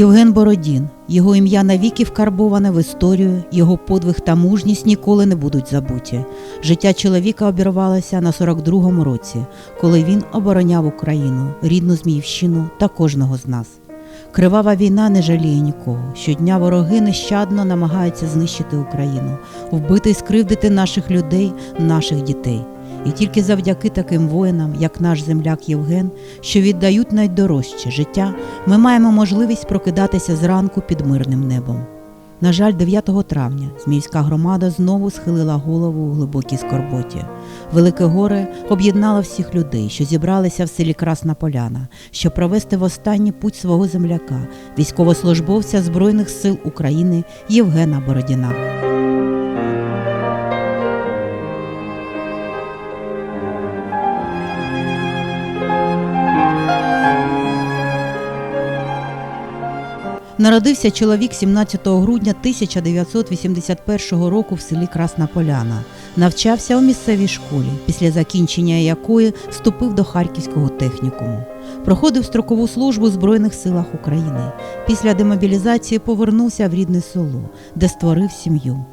Євген Бородін. Його ім'я навіки вкарбоване в історію, його подвиг та мужність ніколи не будуть забуті. Життя чоловіка обірвалося на 42-му році, коли він обороняв Україну, рідну Зміївщину та кожного з нас. Кривава війна не жаліє нікого. Щодня вороги нещадно намагаються знищити Україну, вбити і скривдити наших людей, наших дітей. І тільки завдяки таким воїнам, як наш земляк Євген, що віддають найдорожче життя, ми маємо можливість прокидатися зранку під мирним небом. На жаль, 9 травня Зміївська громада знову схилила голову у глибокій скорботі. Велике горе об'єднало всіх людей, що зібралися в селі Красна Поляна, щоб провести в останній путь свого земляка, військовослужбовця Збройних сил України Євгена Бородіна. Народився чоловік 17 грудня 1981 року в селі Красна Поляна. Навчався у місцевій школі, після закінчення якої вступив до Харківського технікуму. Проходив строкову службу в Збройних силах України. Після демобілізації повернувся в рідне село, де створив сім'ю.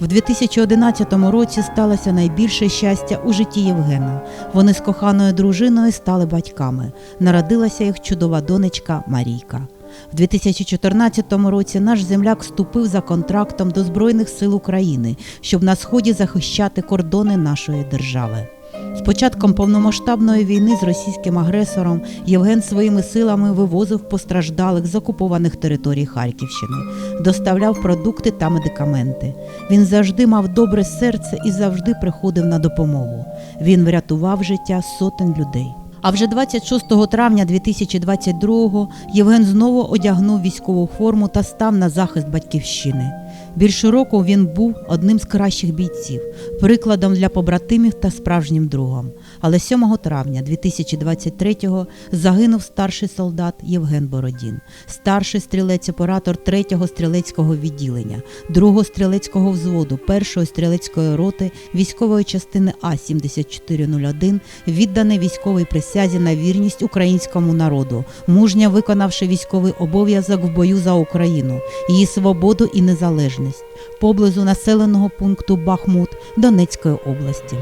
В 2011 році сталося найбільше щастя у житті Євгена. Вони з коханою дружиною стали батьками. Народилася їх чудова донечка Марійка. В 2014 році наш земляк вступив за контрактом до Збройних сил України, щоб на сході захищати кордони нашої держави. З початком повномасштабної війни з російським агресором Євген своїми силами вивозив постраждалих з окупованих територій Харківщини, доставляв продукти та медикаменти. Він завжди мав добре серце і завжди приходив на допомогу. Він врятував життя сотень людей. А вже 26 травня 2022-го Євген знову одягнув військову форму та став на захист батьківщини. Більше року він був одним з кращих бійців, прикладом для побратимів та справжнім другом. Але 7 травня 2023-го загинув старший солдат Євген Бородін, старший стрілець-оператор 3-го стрілецького відділення, 2-го стрілецького взводу, 1-ї стрілецької роти військової частини А-7401, відданий військовій присязі на вірність українському народу, мужньо виконавши військовий обов'язок в бою за Україну, її свободу і незалежність поблизу населеного пункту Бахмут Донецької області.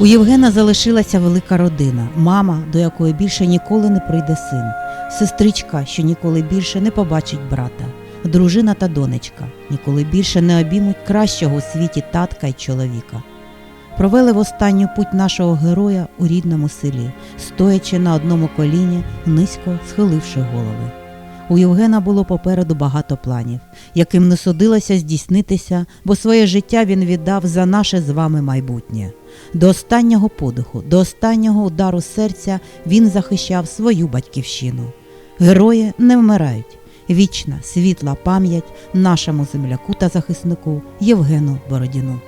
У Євгена залишилася велика родина, мама, до якої більше ніколи не прийде син, сестричка, що ніколи більше не побачить брата, дружина та донечка, ніколи більше не обіймуть кращого у світі татка й чоловіка. Провели в останню путь нашого героя у рідному селі, стоячи на одному коліні, низько схиливши голови. У Євгена було попереду багато планів, яким не судилося здійснитися, бо своє життя він віддав за наше з вами майбутнє. До останнього подиху, до останнього удару серця він захищав свою батьківщину. Герої не вмирають. Вічна світла пам'ять нашому земляку та захиснику Євгену Бородіну.